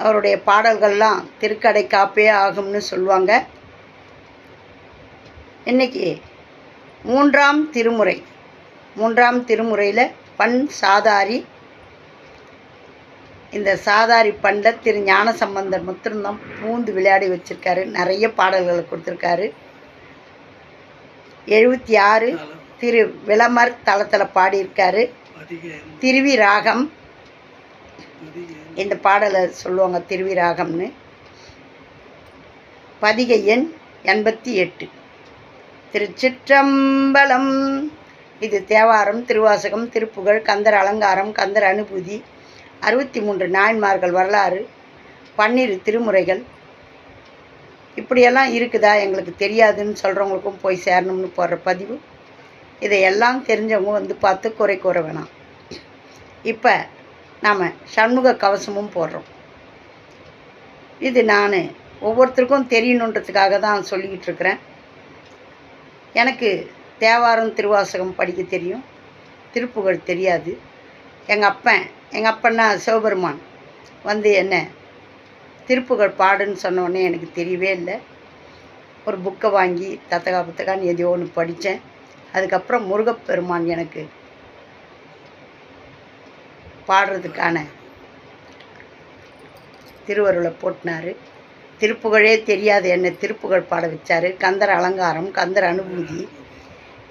அவருடைய பாடல்கள்லாம் திருக்கடை காப்பே ஆகும்னு சொல்லுவாங்க. இன்னைக்கு மூன்றாம் திருமுறை. மூன்றாம் திருமுறையில் பண் சாதாரி. இந்த சாதாரி பண்டில் திரு ஞான சம்பந்தர் முத்திருந்தம் பூந்து விளையாடி வச்சிருக்காரு. நிறைய பாடல்களை கொடுத்துருக்காரு. எழுபத்தி ஆறு திரு விளமர் தளத்தில் பாடியிருக்காரு. திருவி ராகம். இந்த பாடலை சொல்லுவாங்க திருவிராகம்னு. பதிகை எண் எண்பத்தி எட்டு. திருச்சிற்றம்பலம் இது தேவாரம் திருவாசகம் திருப்புகழ் கந்தர் அலங்காரம் கந்தர் அனுபூதி அறுபத்தி மூன்று நாயன்மார்கள் வரலாறு பன்னிரு திருமுறைகள். இப்படியெல்லாம் இருக்குதா? எங்களுக்கு தெரியாதுன்னு சொல்கிறவங்களுக்கும் போய் சேரணும்னு போடுற பதிவு. இதையெல்லாம் தெரிஞ்சவங்க வந்து பார்த்து குறை கூற வேணாம். இப்போ நாம் சண்முக கவசமும் போடுறோம். இது நான் ஒவ்வொருத்தருக்கும் தெரியணுன்றதுக்காக தான் சொல்லிக்கிட்டு இருக்கிறேன். எனக்கு தேவாரம் திருவாசகம் படிக்க தெரியும். திருப்புகழ் தெரியாது. எங்கள் அப்பன் எங்கள் அப்பன்னா சிவபெருமான் வந்து என்ன திருப்புகழ் பாடுன்னு சொன்னோடனே எனக்கு தெரியவே இல்லை. ஒரு புக்கை வாங்கி தத்தகா புத்தகான்னு எதையோ ஒன்று படித்தேன். அதுக்கப்புறம் முருகப்பெருமான் எனக்கு பாடுறதுக்கான திருவருளை போட்டினார். திருப்புகழே தெரியாது என்னை திருப்புகழ் பாட வச்சார். கந்தர் அலங்காரம் கந்தர் அனுபூதி.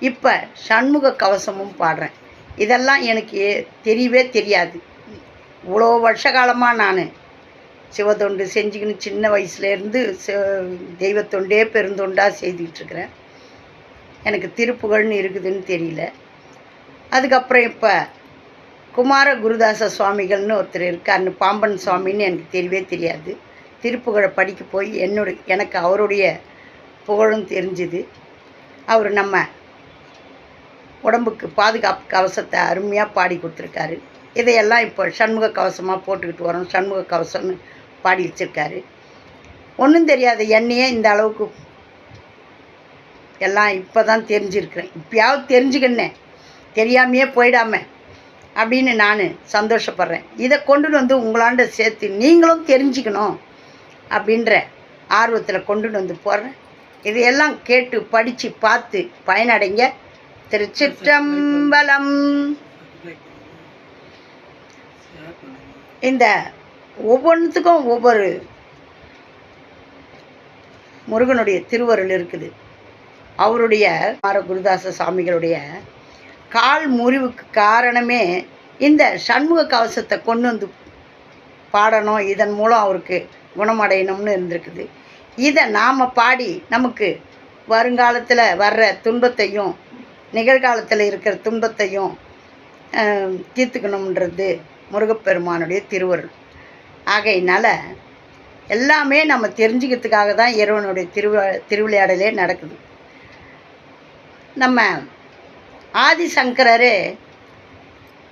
இப்போ சண்முக கவசமும் பாடுறேன். இதெல்லாம் எனக்கு தெரியவே தெரியாது. இவ்வளோ வருஷ காலமாக நான் சிவத்தொண்டு செஞ்சுக்கின்னு சின்ன வயசுலேருந்து தெய்வத்தொண்டே பெருந்தொண்டாக செய்துக்கிட்டு இருக்கிறேன். எனக்கு திருப்புகழ்னு இருக்குதுன்னு தெரியல. அதுக்கப்புறம் இப்போ குமார குருதாச சுவாமிகள்னு ஒருத்தர் இருக்காருன்னு பாம்பன் சுவாமின்னு எனக்கு தெரியவே தெரியாது. திருப்புகழை படிக்க போய் என்னுடைய எனக்கு அவருடைய புகழும் தெரிஞ்சுது. அவர் நம்ம உடம்புக்கு பாதுகாப்பு கவசத்தை அருமையாக பாடி கொடுத்துருக்காரு. இதையெல்லாம் இப்போ சண்முக கவசமாக போட்டுக்கிட்டு வரோம். சண்முக கவசம்னு பாடி வச்சுருக்காரு. ஒன்றும் தெரியாத என்னையே இந்த அளவுக்கு எல்லாம் இப்போ தான் தெரிஞ்சிருக்கிறேன். இப்பயாவது தெரிஞ்சுக்கினேன் தெரியாமையே போயிடாம. அப்படின்னு நான் சந்தோஷப்படுறேன். இதை கொண்டு வந்து உங்களாண்ட சேர்த்து நீங்களும் தெரிஞ்சுக்கணும் அப்படின்ற ஆர்வத்தில் கொண்டு வந்து போடுறேன். இதையெல்லாம் கேட்டு படித்து பார்த்து பயனடைங்க. திருச்சிற்றம்பலம். இந்த ஒவ்வொன்றுத்துக்கும் ஒவ்வொரு முருகனுடைய திருவருள் இருக்குது. அவருடைய மர குருதாச சாமிகளுடைய கால் முறிவுக்கு காரணமே இந்த சண்முக கவசத்தை கொண்டு வந்து பாடணும். இதன் மூலம் அவருக்கு குணமடையணும்னு இருந்திருக்குது. இதை நாம் பாடி நமக்கு வருங்காலத்தில் வர்ற துன்பத்தையும் நிகழ்காலத்தில் இருக்கிற துன்பத்தையும் தீர்த்துக்கணுன்றது முருகப்பெருமானுடைய திருவருள். ஆகையினால் எல்லாமே நம்ம தெரிஞ்சுக்கிறதுக்காக தான் இறைவனுடைய திருவி திருவிளையாடலே நடக்குது. நம்ம ஆதிசங்கரர்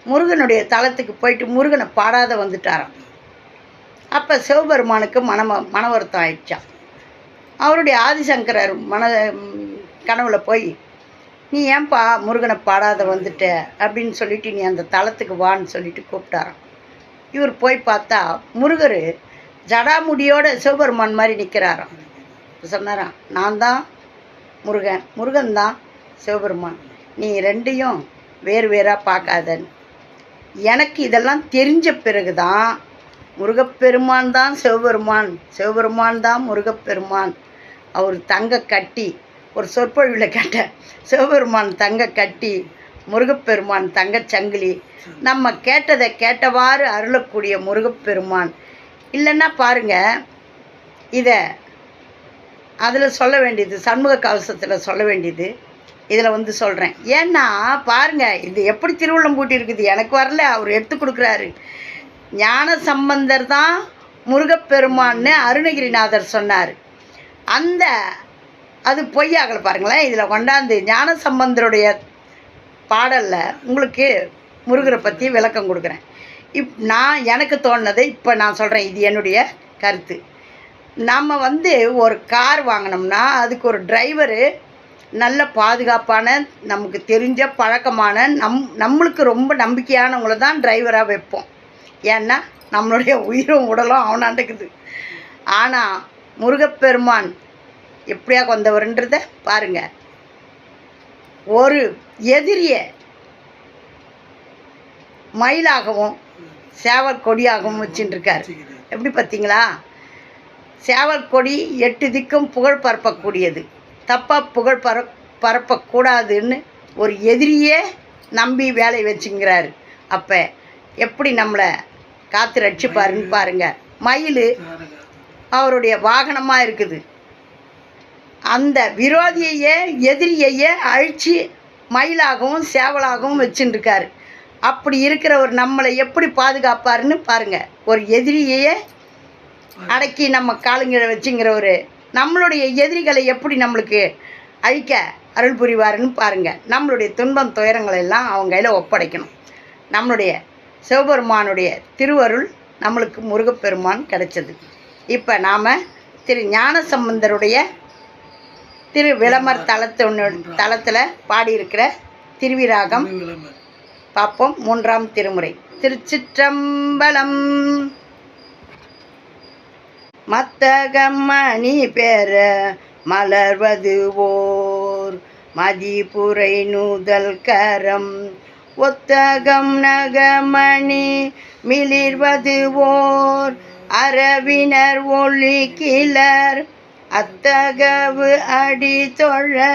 முருகனுடைய தளத்துக்கு போயிட்டு முருகனை பாடாத வந்துட்டாராம். அப்போ சிவபெருமானுக்கு மனம மன வருத்தம் ஆயிடுச்சான் அவருடைய ஆதிசங்கரர் மன கனவுல போய் நீ ஏன்பா முருகனை பாடாத வந்துட்ட? அப்படின்னு சொல்லிட்டு நீ அந்த தளத்துக்கு வான்னு சொல்லிட்டு கூப்பிட்டாராம். இவர் போய் பார்த்தா முருகர் ஜடாமுடியோட சிவபெருமான் மாதிரி நிற்கிறாராம் சொன்னாராம் நான் தான் முருகன் முருகன் தான் சிவபெருமான். நீ ரெண்டையும் வேறு வேறாக பார்க்காதன். எனக்கு இதெல்லாம் தெரிஞ்ச பிறகு தான் முருகப்பெருமான் தான் சிவபெருமான் சிவபெருமான் தான் முருகப்பெருமான். அவர் தங்க கட்டி ஒரு சொற்பொழிவில் கேட்ட சிவபெருமான் தங்க கட்டி முருகப்பெருமான் தங்கச்சங்கிலி நம்ம கேட்டதை கேட்டவாறு அருளக்கூடிய முருகப்பெருமான். இல்லைன்னா பாருங்கள் இதை அதில் சொல்ல வேண்டியது சண்முக கவசத்தில் சொல்ல வேண்டியது இதில் வந்து சொல்கிறேன். ஏன்னா பாருங்கள் இது எப்படி திருவள்ளம் பூட்டி இருக்குது? எனக்கு வரல அவர் எடுத்து கொடுக்குறாரு. ஞான சம்பந்தர் தான் முருகப்பெருமான்னு அருணகிரிநாதர் சொன்னார். அந்த அது பொய்யாகல பாருங்களேன் இதில் கொண்டாந்து ஞான சம்பந்தருடைய பாடலில் உங்களுக்கு முருகரை பற்றி விளக்கம் கொடுக்குறேன். இப் நான் எனக்கு தோணுனதை இப்போ நான் சொல்கிறேன் இது என்னுடைய கருத்து. நம்ம வந்து ஒரு கார் வாங்கினோம்னா அதுக்கு ஒரு டிரைவரு நல்ல பாதுகாப்பான நமக்கு தெரிஞ்ச பழக்கமான நம் நம்மளுக்கு ரொம்ப நம்பிக்கையானவங்கள தான் டிரைவராக வைப்போம். ஏன்னா நம்மளுடைய உயிரும் உடலும் அவனாண்டுக்குது. ஆனால் முருகப்பெருமான் எப்படியா வந்தவர்ன்றத பாருங்க. ஒரு எதிரியை மயிலாகவும் சேவல் கொடியாகவும் வச்சுட்டு இருக்காரு எப்படி பார்த்தீங்களா சேவல் கொடி எட்டு திக்கும் புகழ் பரப்பக்கூடியது. தப்பாக புகழ் பர பரப்பக்கூடாதுன்னு ஒரு எதிரியே நம்பி வேலை வச்சுங்கிறாரு. அப்போ எப்படி நம்மளை காத்து ரட்சிப்பாருன்னு பாருங்க. மயில் அவருடைய வாகனமாக இருக்குது. அந்த விரோதியையே எதிரியையே அழிச்சு மயிலாகவும் சேவலாகவும் வச்சுட்டுருக்காரு அப்படி இருக்கிறவர் நம்மளை எப்படி பாதுகாப்பாருன்னு பாருங்க. ஒரு எதிரியையே அடக்கி நம்ம காலுங்களை வச்சுங்கிறவர் நம்மளுடைய எதிரிகளை எப்படி நம்மளுக்கு அழிக்க அருள் புரிவாருன்னு பாருங்க. நம்மளுடைய துன்பம் துயரங்களை எல்லாம் அவங்க கையில் ஒப்படைக்கணும். நம்மளுடைய சிவபெருமானுடைய திருவருள் நம்மளுக்கு முருகப்பெருமான் கிடைச்சது. இப்போ நாம் திரு ஞானசம்பந்தருடைய திரு விளமர் தலத்து தலத்தில் பாடியிருக்கிற திருவிராகம் பார்ப்போம் மூன்றாம் திருமுறை. திருச்சிற்றம்பலம் மத்தகம்மணி பெற மலர்வது ஓர் மதிப்புரை நூதல் கரம். ஒத்தகம் நகமணி மிளிர்வது ஓர் அரவினர் ஒளி கிளர். அத்தகவு அடி தொழ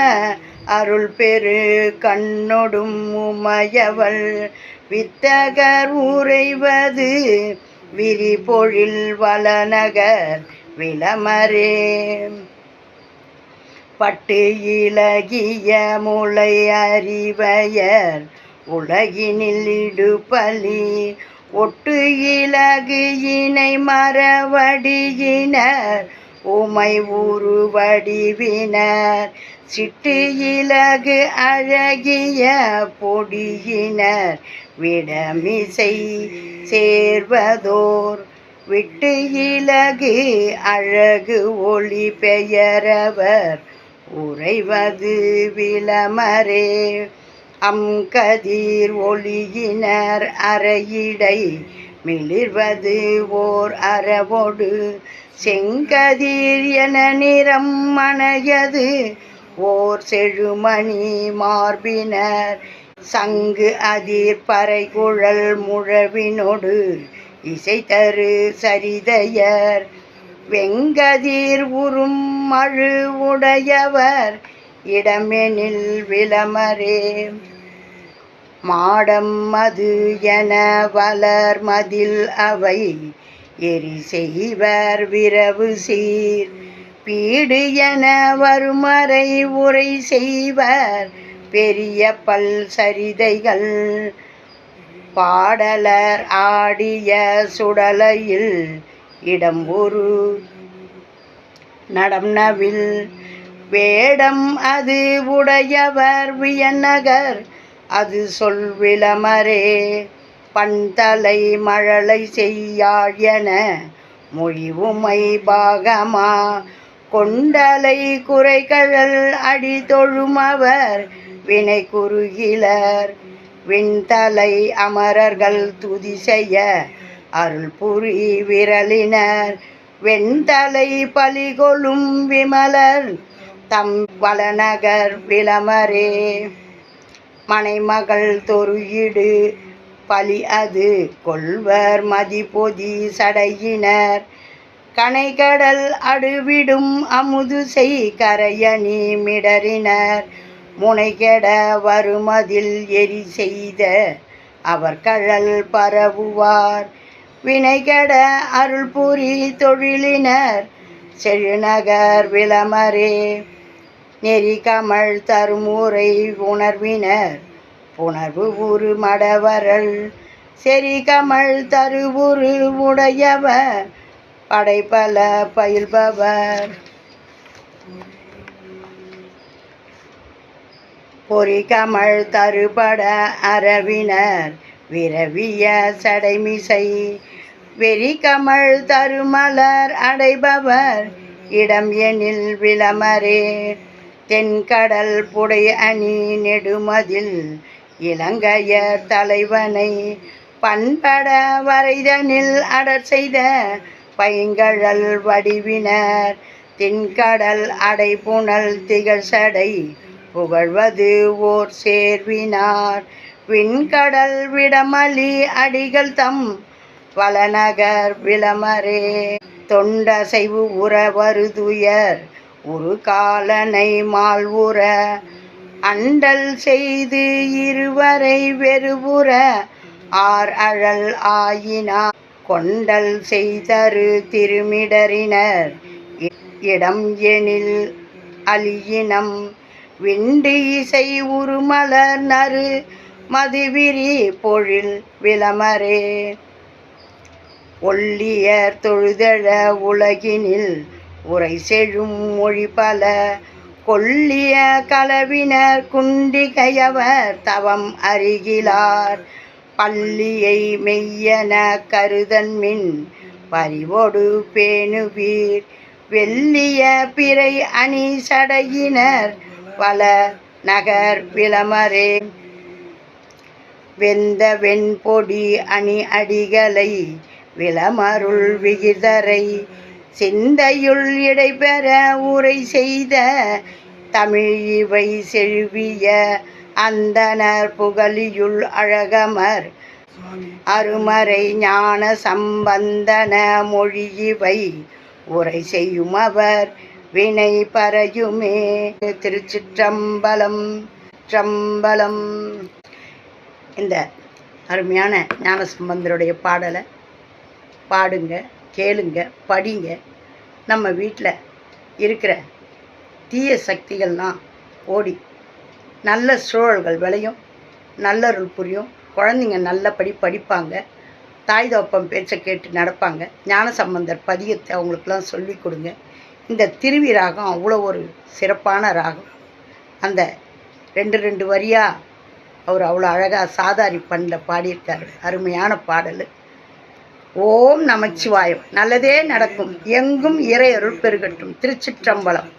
அருள் பெரு கண்ணொடும் உமையவள். வித்தகர் உறைவது விரிபொழில் வளநகர் விளமரே. பட்டு இலகிய முளை அறிவையர் உலகினில் இடுபலி. ஒட்டு இலகு இணை மரவடியினர் உமை உருவடிவினர் சிட்டு இலகு அழகிய பொடியினர் விடமிசை சேர்வதோர். விட்டு இலகு அழகு ஒளி பெயரவர் உறைவது விளமரே. அம்கதிர் ஒளியினர் அறையிடை மிளிர்வது ஓர் அறவோடு. செங்கதிர் என நிறம் மணையது ஓர் செழுமணி மார்பினர். சங்கு அதிர் பறைகுழல் முழவினொடு இசை தரு சரிதையர். வெங்கதிர் உறும் மழு உடையவர். இடமெனில் விளமரே. மாடம் மது என வளர் மதில் அவை. எரி செய்வர் விரவு சீர். பீடு என வருமறை உரை செய்வர். பெரிய பல் சரிதைகள் பாடலர் ஆடிய சுடலையில் இடம்பொரு ஒரு நவில். வேடம் அது உடையவர் வியநகர் அது சொல் விளமரே பண்தலை மழலை செய்யாள் என மொழிவுமை பாகமா கொண்டலை குறைகழல் அடி தொழுமவர் வினை குறுகிலர். விண்தலை அமரர்கள் துதி செய்ய அருள் புரி விரலினர். வெண்தலை பலிகொலும் விமலர் தம் வளநகர் விளமரே. மனைமகள் தொருகிடு பலி அது கொள்வர் மதிபொதி சடையினர். கனைகடல் அடுவிடும் அமுது செய் கரையணி மிடறினர். முனைகெட வருமதில் எரி செய்த அவர் கழல் பரவுவார். வினைகெட அருள் புரி தொழிலினர். செழுநகர் விளமரே நெறி கமழ் தருமுறை உணர்வினர். புணர்வு உரு மடவரல் செறி கமழ் தருவுரு உடையவர். படைப்பல பயில்பவர். பொறிகமள் தருபட அரவினர் விரவிய சடைமிசை. வெறிகமள் தருமலர் அடைபவர் இடம் எனில் விளமரே. தென்கடல் புடை அணி நெடுமதில் இலங்கையர் தலைவனை பண்பட வரைதனில் அடர் செய்த பைங்கழல் வடிவினர். தின்கடல் அடைபுணல் திகழ்சடை. புகழ்வது ஓர் சேர்வினார். விண்கடல் விடமலி அடிகள் தம் வளநகர் விளமரே. தொண்டசைவு உற வருதுயர். ஒரு காலனை மால்வுற அண்டல் செய்து இருவரை வெறுபுற ஆர் அழல் ஆயினா கொண்டல் செய்தரு திருமிடரினர் இ- இடம் எனில் அலியினம். விண்டு இசை உருமலர் நறு மதுவிரி பொழில் விளமரே. ஒல்லியர் தொழுதழ உலகினில் உரை செழும் மொழி பல. கொல்லிய களவினர் குண்டிகையவர் தவம் அருகிலார். பள்ளியை மெய்யன கருதன்மின் பறிவொடு பேணுவீர். வெள்ளிய பிறை அணி சடையினர் பல நகர் விளமரே. வெந்த வெண்பொடி அணி அடிகளை விளமருள் விகிதரை சிந்தையுள் இடைபெற உரை செய்த தமிழ் இவை செழுவிய அந்தனர் புகழியுள் அழகமர். அருமறை ஞான சம்பந்தன மொழி இவை உரை செய்யும் அவர். வினை பறையுமே திருச்சிற்றம்பலம் சிற்றம்பலம் இந்த அருமையான ஞானசம்பந்தருடைய பாடலை பாடுங்க கேளுங்க படிங்க. நம்ம வீட்டில் இருக்கிற தீய சக்திகள்லாம் ஓடி நல்ல சூழல்கள் விளையும் நல்லருள் புரியும். குழந்தைங்க நல்லபடி படிப்பாங்க. தாய் தோப்பம் பேச்சை கேட்டு நடப்பாங்க. ஞான சம்பந்தர் பதியத்தை அவங்களுக்கெல்லாம் சொல்லி கொடுங்க. இந்த திருவி ராகம் அவ்வளோ ஒரு சிறப்பான ராகம். அந்த ரெண்டு ரெண்டு வரியாக அவர் அவ்வளோ அழகாக சாதாரி பண்ணில் பாடியிருக்காரு. அருமையான பாடல். ஓம் நமச்சிவாயம். நல்லதே நடக்கும். எங்கும் இறையருள் பெருகட்டும். திருச்சிற்றம்பலம்.